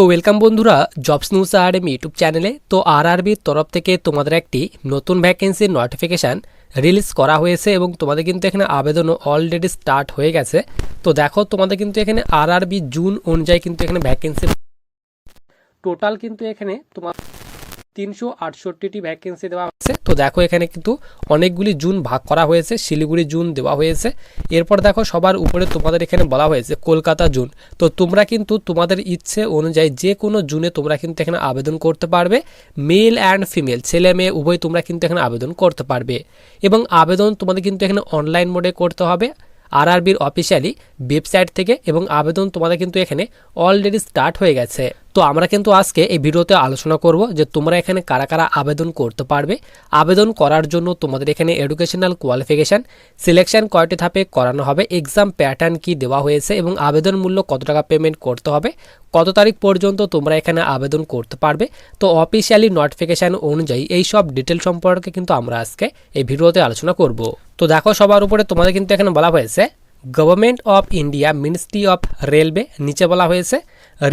তো ওয়েলকাম বন্ধুরা jobs news R M YouTube চ্যানেলে তো আর আরবির তরফ থেকে তোমাদের একটি নতুন ভ্যাকেন্সির নোটিফিকেশান রিলিজ করা হয়েছে এবং তোমাদের কিন্তু এখানে আবেদনও অলরেডি স্টার্ট হয়ে গেছে। তো দেখো, তোমাদের কিন্তু এখানে আর আরবি জুন অনুযায়ী কিন্তু এখানে ভ্যাকেন্সি টোটাল কিন্তু এখানে তোমার তিনশো আটষট্টিটি ভ্যাকেন্সি দেওয়া হয়েছে। তো দেখো, এখানে কিন্তু অনেকগুলি জুন ভাগ করা হয়েছে, শিলিগুড়ি জুন দেওয়া হয়েছে। এরপর দেখো, সবার উপরে তোমাদের এখানে বলা হয়েছে কলকাতা জুন। তো তোমরা কিন্তু তোমাদের ইচ্ছে অনুযায়ী যে কোনো জুনে তোমরা কিন্তু এখানে আবেদন করতে পারবে। মেল অ্যান্ড ফিমেল, ছেলে মেয়ে, উভয় তোমরা কিন্তু এখানে আবেদন করতে পারবে। এবং আবেদন তোমাদের কিন্তু এখানে অনলাইন মোডে করতে হবে। আরআরবির অফিসিয়ালি ওয়েবসাইট থেকে এবং আবেদন তোমাদের কিন্তু এখানে অলরেডি স্টার্ট হয়ে গেছে। তো আমরা কিন্তু আজকে এই ভিডিওতে আলোচনা করব যে তোমরা এখানে কারা কারা আবেদন করতে পারবে। আবেদন করার জন্য তোমাদের এখানে এডুকেশনাল কোয়ালিফিকেশান সিলেকশন কয়টি ধাপে করানো হবে এক্সাম প্যাটার্ন কি দেওয়া হয়েছে এবং আবেদন মূল্য কত টাকা পেমেন্ট করতে হবে, কত তারিখ পর্যন্ত তোমরা এখানে আবেদন করতে পারবে। তো অফিসিয়ালি নোটিফিকেশান অনুযায়ী এই সব ডিটেল সম্পর্কে কিন্তু আমরা আজকে এই ভিডিওতে আলোচনা করব। তো দেখো সবার উপরে তোমাদের কিন্তু এখানে বলা হয়েছে government of India ministry of railway নিচে বলা হয়েছে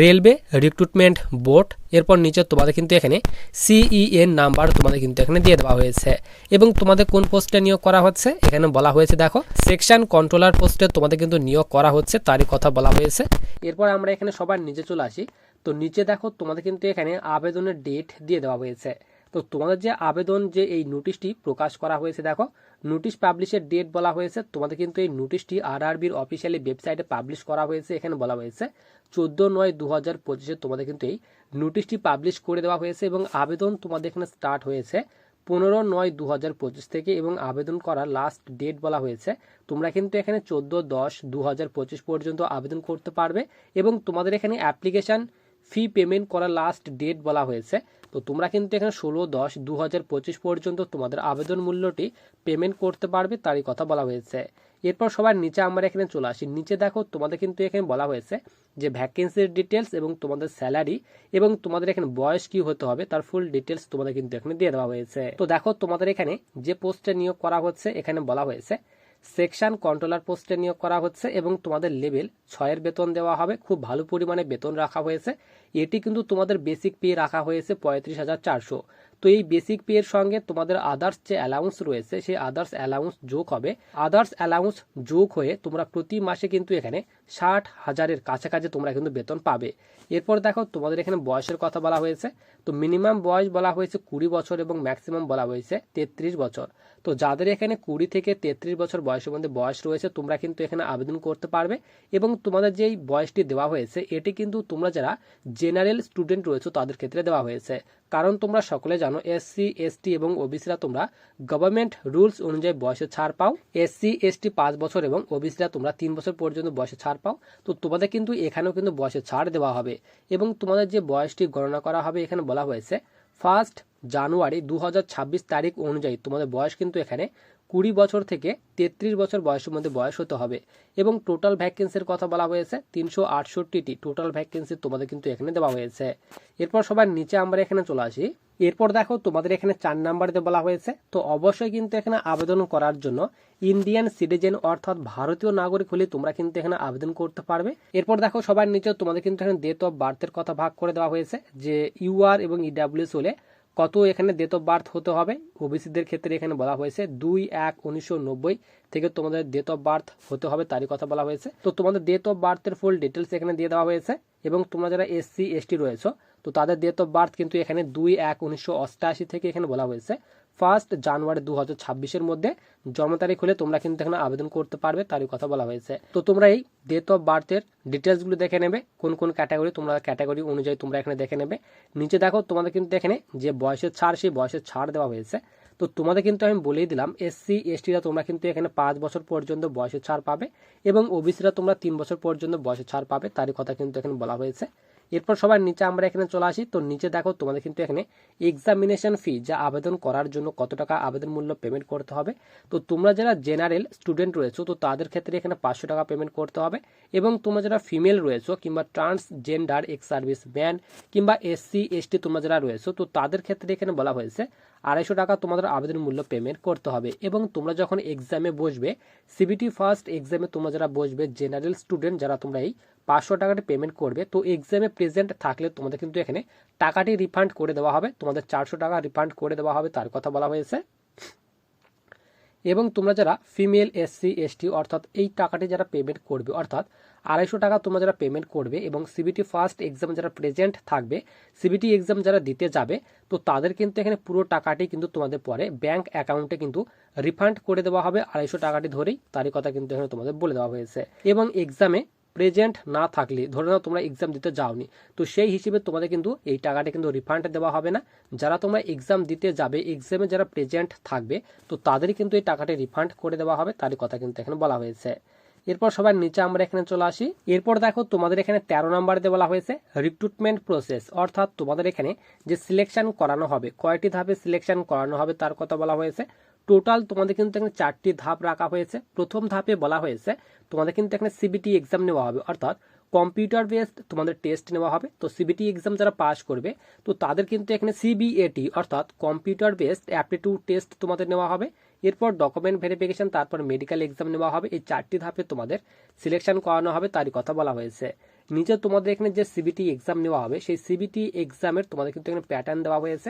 রেলওয়ে রিক্রুটমেন্ট বোর্ড এরপর নিচে তোমাদের কিন্তু এখানে সিইএন নাম্বার তোমাদের কিন্তু এখানে দিয়ে দেওয়া হয়েছে। এবং তোমাদের কোন পোস্টে নিয়োগ করা হচ্ছে, এখানে বলা হয়েছে দেখো সেকশন কন্ট্রোলার পোস্টে তোমাদের কিন্তু নিয়োগ করা হচ্ছে, তারই কথা বলা হয়েছে। এরপর আমরা এখানে সবার নিচে চলে আসি। তো নিচে দেখো, তোমাদের কিন্তু এখানে আবেদনের ডেট দিয়ে দেওয়া হয়েছে। তো তোমাদের যে আবেদন যে এই নোটিশটি প্রকাশ করা হয়েছে দেখো নোটিশ পাবলিশের ডেট বলা হয়েছে। তোমাদের কিন্তু এই নোটিশটি আর আরবির অফিসিয়ালি ওয়েবসাইটে পাবলিশ করা হয়েছে, এখানে বলা হয়েছে। চোদ্দ নয় দু হাজার পঁচিশে তোমাদের কিন্তু এই নোটিশটি পাবলিশ করে দেওয়া হয়েছে এবং আবেদন তোমাদের এখানে স্টার্ট হয়েছে পনেরো নয় দু হাজার পঁচিশ থেকে এবং আবেদন করার লাস্ট ডেট বলা হয়েছে। তোমরা কিন্তু এখানে চোদ্দ দশ দু হাজার পঁচিশ পর্যন্ত আবেদন করতে পারবে এবং তোমাদের এখানে অ্যাপ্লিকেশান ফি পেমেন্ট করার লাস্ট ডেট বলা হয়েছে। তো তোমরা কিন্তু এখানে ষোলো, দশ দু পঁচিশ পর্যন্ত তোমাদের আবেদন মূল্যটি পেমেন্ট করতে পারবে তারই কথা বলা হয়েছে। এরপর সবার নিচে আমরা এখানে চলে আসি। নিচে দেখো তোমাদের কিন্তু এখানে বলা হয়েছে যে ভ্যাকেন্সির ডিটেলস এবং তোমাদের স্যালারি এবং তোমাদের এখানে বয়স কি হতে হবে, তার ফুল ডিটেলস তোমাদের কিন্তু এখানে দিয়ে দেওয়া হয়েছে। তো দেখো তোমাদের এখানে যে পোস্টে নিয়োগ করা হচ্ছে, এখানে বলা হয়েছে সেকশন কন্ট্রোলার পোস্টে নিয়োগ করা হচ্ছে এবং তোমাদের লেভেল ছয়ের বেতন দেওয়া হবে। খুব ভালো পরিমাণে বেতন রাখা হয়েছে। এটি কিন্তু তোমাদের বেসিক পে রাখা হয়েছে পঁয়ত্রিশ হাজার চারশো। তো এই বেসিক পে এর সঙ্গে তোমাদের আদার্স যে অ্যালাউন্স রয়েছে, সেই আদার্স অ্যালাউন্স যোগ হবে। আদার্স অ্যালাউন্স যোগ হয়ে তোমরা প্রতি মাসে কিন্তু এখানে ষাট হাজারের কাছাকাছি তোমরা কিন্তু বেতন পাবে। এরপর দেখো তোমাদের এখানে বয়সের কথা বলা হয়েছে। তো মিনিমাম বয়স বলা হয়েছে কুড়ি বছর এবং ম্যাক্সিমাম বলা হয়েছে তেত্রিশ বছর। তো যাদের এখানে কুড়ি থেকে তেত্রিশ বছর বয়সের মধ্যে বয়স রয়েছে, তোমরা কিন্তু এখানে আবেদন করতে পারবে এবং তোমাদের যেই বয়সটি দেওয়া হয়েছে, এটি কিন্তু তোমরা যারা জেনারেল স্টুডেন্ট রয়েছে, তাদের ক্ষেত্রে দেওয়া হয়েছে। কারণ তোমরা সকলে জানো এসসি এসটি এবং ওবিসিরা তোমরা গভর্নমেন্ট রুলস অনুযায়ী বয়সে ছাড় পাও। এসসি এসটি পাঁচ বছর এবং ওবিসিরা তোমরা তিন বছর পর্যন্ত বয়সে ছাড় পাও। তো তোমাদের কিন্তু এখানেও কিন্তু বয়সে ছাড় দেওয়া হবে এবং তোমাদের যে বয়সটি গণনা করা হবে এখানে বলা হয়েছে ফার্স্ট জানুয়ারি দু হাজার ছাব্বিশ তারিখ অনুযায়ী তোমাদের বয়স কিন্তু এখানে কুড়ি বছর থেকে তেত্রিশ বছর বয়সের মধ্যে বয়স হতে হবে। এবং টোটাল ভ্যাকেন্সির কথা বলা হয়েছে, তিনশো আটষট্টিটি টোটাল ভ্যাকেন্সি তোমাদের কিন্তু এখানে দেওয়া হয়েছে। এরপর সবার নিচে আমরা এখানে চলে আসি। এরপর দেখো তোমাদের এখানে চার নাম্বারতে বলা হয়েছে। তো অবশ্যই কিন্তু এখানে আবেদন করার জন্য ইন্ডিয়ান সিটিজেন অর্থাৎ ভারতীয় নাগরিক হলে তোমরা কিন্তু এখানে আবেদন করতে পারবে। এরপর দেখো সবার নিচে তোমাদের কিন্তু এখানে ডেট অফ বার্থের কথা ভাগ করে দেওয়া হয়েছে, যে ইউআর এবং ইডাব্লিউএস হলে কত এখানে ডেট অফ বার্থ হতে হবে? ওবিসিদের ক্ষেত্রে এখানে বলা হয়েছে দুই এক উনিশশো থেকে তোমাদের ডেট অফ বার্থ হতে হবে, তারই কথা বলা হয়েছে। তো তোমাদের ডেট অফ বার্থের ফুল ডিটেলস এখানে দিয়ে দেওয়া হয়েছে এবং তোমরা যারা এসসি এসটি রয়েছে, তো তাদের ডেট অফ বার্থ কিন্তু এখানে দুই এক উনিশশো থেকে এখানে বলা হয়েছে। ফার্স্ট জানুয়ারি দু হাজার ছাব্বিশের মধ্যে জন্ম তারিখ হলে তোমরা কিন্তু এখানে আবেদন করতে পারবে, তারই কথা বলা হয়েছে। তো তোমরা এই ডেট অফ বার্থের ডিটেলসগুলো দেখে নেবে, কোন কোন ক্যাটাগরি তোমরা ক্যাটাগরি অনুযায়ী তোমরা এখানে দেখে নেবে। নিচে দেখো তোমাদের কিন্তু এখানে যে বয়সের ছাড়, সেই বয়সের ছাড় দেওয়া হয়েছে। তো তোমাদের কিন্তু আমি বলেই দিলাম এসসি এসটিরা তোমরা কিন্তু এখানে পাঁচ বছর পর্যন্ত বয়সের ছাড় পাবে এবং ওবিসিরা তোমরা তিন বছর পর্যন্ত বয়সের ছাড় পাবে, তারই কথা কিন্তু এখানে বলা হয়েছে। এরপর সবার নিচে আমরা এখানে চলে আসি, তো নিচে দেখো তোমাদের কিন্তু এখানে এক্সামিনেশন ফি যা আবেদন করার জন্য কত টাকা আবেদন মূল্য পেমেন্ট করতে হবে। তো তোমরা যারা জেনারেল স্টুডেন্ট রয়েছো, তো তাদের ক্ষেত্রে এখানে পাঁচশো টাকা পেমেন্ট করতে হবে এবং তোমরা যারা ফিমেল রয়েছো কিংবা ট্রান্সজেন্ডার এক্স সার্ভিস ম্যান কিংবা এসসি এসটি তোমরা যারা রয়েছো, তো তাদের ক্ষেত্রে এখানে বলা হয়েছে আড়াইশো টাকা তোমাদের আবেদন মূল্য পেমেন্ট করতে হবে এবং তোমরা যখন এক্সামে বসবে সিবিটি ফার্স্ট এক্সামে তোমরা যারা বসবে জেনারেল স্টুডেন্ট যারা তোমরা এই পাঁচশো টাকাটি পেমেন্ট করবে, তো এক্সামে প্রেজেন্ট থাকলে তোমাদের কিন্তু এখানে টাকাটি রিফান্ড করে দেওয়া হবে। তোমাদের চারশো টাকা রিফান্ড করে দেওয়া হবে, তার কথা বলা হয়েছে। এবং তোমরা যারা ফিমেল এসসি এসটি অর্থাৎ এই টাকাটি যারা পেমেন্ট করবে, অর্থাৎ আড়াইশো টাকা তোমরা যারা পেমেন্ট করবে এবং সিবিটি ফার্স্ট এক্সাম যারা প্রেজেন্ট থাকবে সিবিটি এক্সাম যারা দিতে যাবে, তো তাদের কিন্তু এখানে পুরো টাকাটি কিন্তু তোমাদের পরে ব্যাংক অ্যাকাউন্টে কিন্তু রিফান্ড করে দেওয়া হবে। আড়াইশো টাকাটি ধরেই তারই কথা কিন্তু এখানে তোমাদের বলে দেওয়া হয়েছে। এবং এক্সামে প্রেজেন্ট না থাকলে, ধরে নাও তোমরা এক্সাম দিতে যাওনি, তো সেই হিসেবে তোমাদের কিন্তু এই টাকাটা কিন্তু রিফান্ড দেওয়া হবে না। যারা তোমরা এক্সাম দিতে যাবে এক্সামে যারা প্রেজেন্ট থাকবে, তো তাদেরই কিন্তু এই টাকাটি রিফান্ড করে দেওয়া হবে, তারই কথা কিন্তু এখানে বলা হয়েছে। এরপর সবার নিচে আমরা এখানে চলে আসি। এরপর দেখো তোমাদের এখানে তেরো নম্বরে বলা হয়েছে রিক্রুটমেন্ট প্রসেস অর্থাৎ তোমাদের এখানে যে সিলেকশন করানো হবে, কয়টি ধাপে সিলেকশন করানো হবে তার কথা বলা হয়েছে। টোটাল তোমাদের কিন্তু এখানে চারটি ধাপ রাখা হয়েছে। প্রথম ধাপে বলা হয়েছে, তোমাদের কিন্তু এখানে সিবিটি এক্সাম নেওয়া হবে, অর্থাৎ কম্পিউটার বেসড তোমাদের টেস্ট নেওয়া হবে। তো সিবিটি এক্সাম যারা পাস করবে, তো তাদের কিন্তু এখানে সিবিএটি অর্থাৎ কম্পিউটার বেসড অ্যাপটিটিউড টেস্ট তোমাদের নেওয়া হবে। এরপর ডকুমেন্ট ভেরিফিকেশন তারপর মেডিকেল এক্সাম নেওয়া হবে। এই চারটি ধাপে তোমাদের সিলেকশন করানো হবে, তারই কথা বলা হয়েছে। নিচে তোমাদের এখানে যে সিবিটি এক্সাম নেওয়া হবে, সেই সিবিটি এক্সামের তোমাদের কিন্তু এখানে প্যাটার্ন দেওয়া হয়েছে।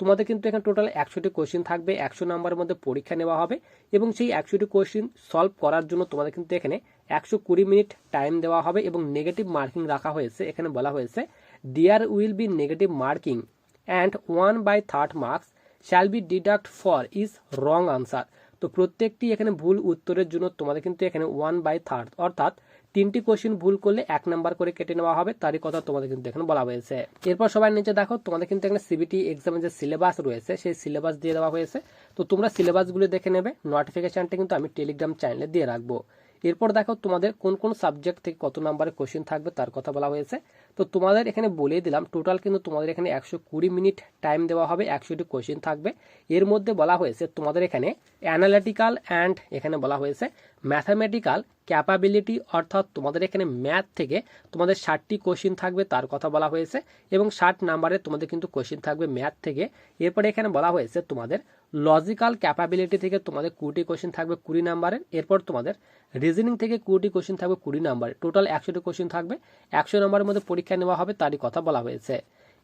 তোমাদের কিন্তু এখানে টোটাল একশোটি কোশ্চিন থাকবে, একশো নাম্বারের মধ্যে পরীক্ষা নেওয়া হবে এবং সেই একশোটি কোশ্চিন সলভ করার জন্য তোমাদের কিন্তু এখানে একশো কুড়ি মিনিট টাইম দেওয়া হবে এবং নেগেটিভ মার্কিং রাখা হয়েছে, এখানে বলা হয়েছে there will be negative marking and one by third marks shall be deduct for is wrong answer তো প্রত্যেকটি এখানে ভুল উত্তরের জন্য তোমাদের কিন্তু এখানে ওয়ান বাই থার্ড অর্থাৎ তিনটি কোশ্চিন ভুল করলে এক নাম্বার করে কেটে নেওয়া হবে, তারই কথা তোমাদের কিন্তু এখানে বলা হয়েছে। এরপর সবাই নিচে দেখো, তোমাদের কিন্তু এখানে সিবিটি এক্সামের যে সিলেবাস রয়েছে, সেই সিলেবাস দিয়ে দেওয়া হয়েছে। তো তোমরা সিলেবাসগুলো দেখে নেবে নোটিফিকেশনটা কিন্তু আমি টেলিগ্রাম চ্যানেলে দিয়ে রাখব। এরপর দেখো তোমাদের কোন কোন সাবজেক্ট থেকে কত নাম্বারের কোশ্চেন থাকবে, তার কথা বলা হয়েছে। তো তোমাদের এখানে বলে দিলাম টোটাল কিন্তু তোমাদের এখানে একশো কুড়ি মিনিট টাইম দেওয়া হবে, একশোটি কোশ্চেন থাকবে। এর মধ্যে বলা হয়েছে তোমাদের এখানে অ্যানালিটিক্যাল অ্যান্ড এখানে বলা হয়েছে ম্যাথামেটিক্যাল ক্যাপাবিলিটি অর্থাৎ তোমাদের এখানে ম্যাথ থেকে তোমাদের ষাটটি কোশ্চিন থাকবে, তার কথা বলা হয়েছে, এবং ষাট নাম্বারে তোমাদের কিন্তু কোশ্চিন থাকবে ম্যাথ থেকে। এরপরে এখানে বলা হয়েছে তোমাদের লজিক্যাল ক্যাপাবিলিটি থেকে তোমাদের কুড়িটি কোশ্চিন থাকবে কুড়ি নাম্বারের এরপর তোমাদের রিজনিং থেকে কুড়িটি কোশ্চিন থাকবে কুড়ি নাম্বারে টোটাল একশোটি কোশ্চিন থাকবে, একশো নম্বরের মধ্যে পরীক্ষা নেওয়া হবে, তারই কথা বলা হয়েছে।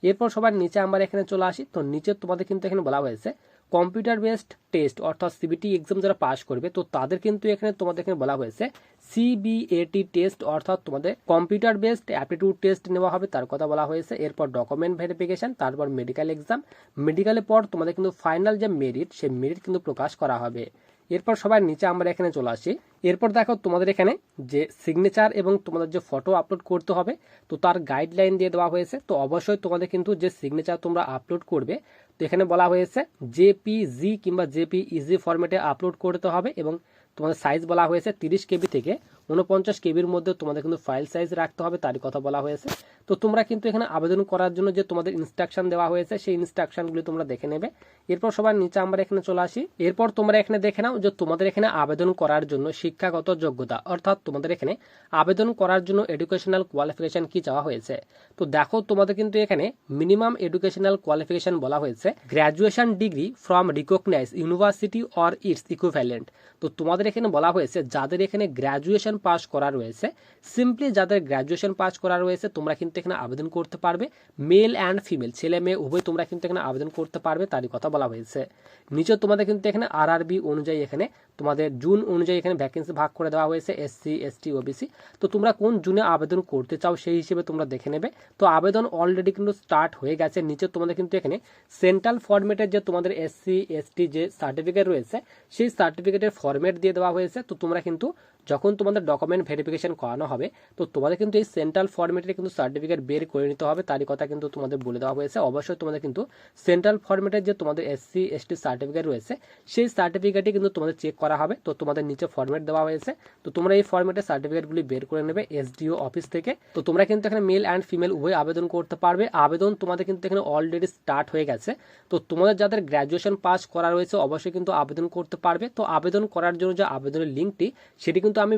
এরপর সবার নিচে আমরা এখানে চলে আসি, তো নিচে তোমাদের কিন্তু এখানে বলা হয়েছে কম্পিউটার বেসড টেস্ট, অর্থাৎ সিবিটি এক্সাম যারা পাস করবে, তো তাদের কিন্তু এখানে তোমাদের এখানে বলা হয়েছে সিবিএটি টেস্ট, অর্থাৎ তোমাদের কম্পিউটার বেসড অ্যাপটিটিউড টেস্ট নেওয়া হবে, তার কথা বলা হয়েছে। এরপর ডকুমেন্ট ভেরিফিকেশন, তারপর মেডিকেল এক্সাম। মেডিকেলের পর তোমাদের কিন্তু ফাইনাল যে মেরিট সেই মেরিট কিন্তু প্রকাশ করা হবে। এরপর সবার নিচে আমরা এখানে চলে আসি। এরপর দেখো তোমাদের এখানে যে সিগনেচার এবং তোমাদের যে ফটো আপলোড করতে হবে, তো তার গাইডলাইন দিয়ে দেওয়া হয়েছে। তো অবশ্যই তোমাদের কিন্তু যে সিগনেচার তোমরা আপলোড করবে তো এখানে বলা হয়েছে জেপিজি কিংবা জেপি ইজি ফরম্যাটে আপলোড করতে হবে এবং তোমাদের সাইজ বলা হয়েছে তিরিশ কেবি থেকে উনপঞ্চাশ কেবির মধ্যে তোমাদের কিন্তু ফাইল সাইজ রাখতে হবে, তারই কথা বলা হয়েছে। তো তোমরা কিন্তু এখানে আবেদন করার জন্য যে তোমাদের ইনস্ট্রাকশন দেওয়া হয়েছে, সেই ইনস্ট্রাকশনগুলি তোমরা দেখে নেবে। এরপর সবার নিচে আমরা এখানে চলে আসি। এরপর তোমরা এখানে দেখে নাও যে তোমাদের এখানে আবেদন করার জন্য শিক্ষাগত যোগ্যতা, অর্থাৎ তোমাদের এখানে আবেদন করার জন্য এডুকেশনাল কোয়ালিফিকেশন কি চাওয়া হয়েছে। তো দেখো তোমাদের কিন্তু এখানে মিনিমাম এডুকেশনাল কোয়ালিফিকেশন বলা হয়েছে। Graduation degree from recognise university or its equivalent তো তোমাদের এখানে বলা হয়েছে, যাদের এখানে গ্র্যাজুয়েশন পাস করা রয়েছে। সিম্পলি যাদের গ্র্যাজুয়েশন পাস করা রয়েছে, তোমরা কিন্তু এখানে আবেদন করতে পারবে। মেল অ্যান্ড ফিমেল ছেলে মেয়ে, উভয় তোমরা কিন্তু এখানে আবেদন করতে পারবে, তারই কথা বলা হয়েছে। নিচে তোমাদের কিন্তু এখানে আর অনুযায়ী এখানে তোমাদের জুন অনুযায়ী এখানে ভ্যাকেন্সি ভাগ করে দেওয়া হয়েছে এসসি এসটি ওবিসি তো তোমরা কোন জুনে আবেদন করতে চাও সেই হিসেবে তোমরা দেখে নেবে। তো আবেদন অলরেডি কিন্তু স্টার্ট হয়ে গেছে। নিচে তোমাদের কিন্তু এখানে সেন্ট্রাল ফরম্যাটের যে তোমাদের এসসি এসটি যে সার্টিফিকেট রয়েছে, সেই সার্টিফিকেটের ফরম্যাট দিয়ে দেওয়া হয়েছে। তো তোমরা কিন্তু যখন তোমাদের ডকুমেন্ট ভেরিফিকেশন করানো হবে, তো তোমাদের কিন্তু এই সেন্ট্রাল ফরম্যাটের কিন্তু সার্টিফিকেট বের করে নিতে হবে। তারই কথা কিন্তু তোমাদের বলে দেওয়া হয়েছে। অবশ্যই তোমাদের কিন্তু সেন্ট্রাল ফরম্যাটের যে তোমাদের এসসি এসটি সার্টিফিকেট রয়েছে, সেই সার্টিফিকেটই কিন্তু তোমাদের চেক করা হবে, তো তোমাদের নিচে ফর্মেট দেওয়া হয়েছে। তো তোমরা এই ফর্মেটে সার্টিফিকেটগুলি বের করে নেবে এসডিও অফিস থেকে। তো তোমরা কিন্তু এখানে মেল অ্যান্ড ফিমেল উভয় আবেদন করতে পারবে। আবেদন তোমাদের কিন্তু এখানে অলরেডি স্টার্ট হয়ে গেছে। তো তোমাদের যাদের গ্র্যাজুয়েশন পাস করা রয়েছে, অবশ্যই কিন্তু আবেদন করতে পারবে। তো আবেদন করার জন্য যে আবেদনের লিঙ্কটি সেটি কিন্তু আমি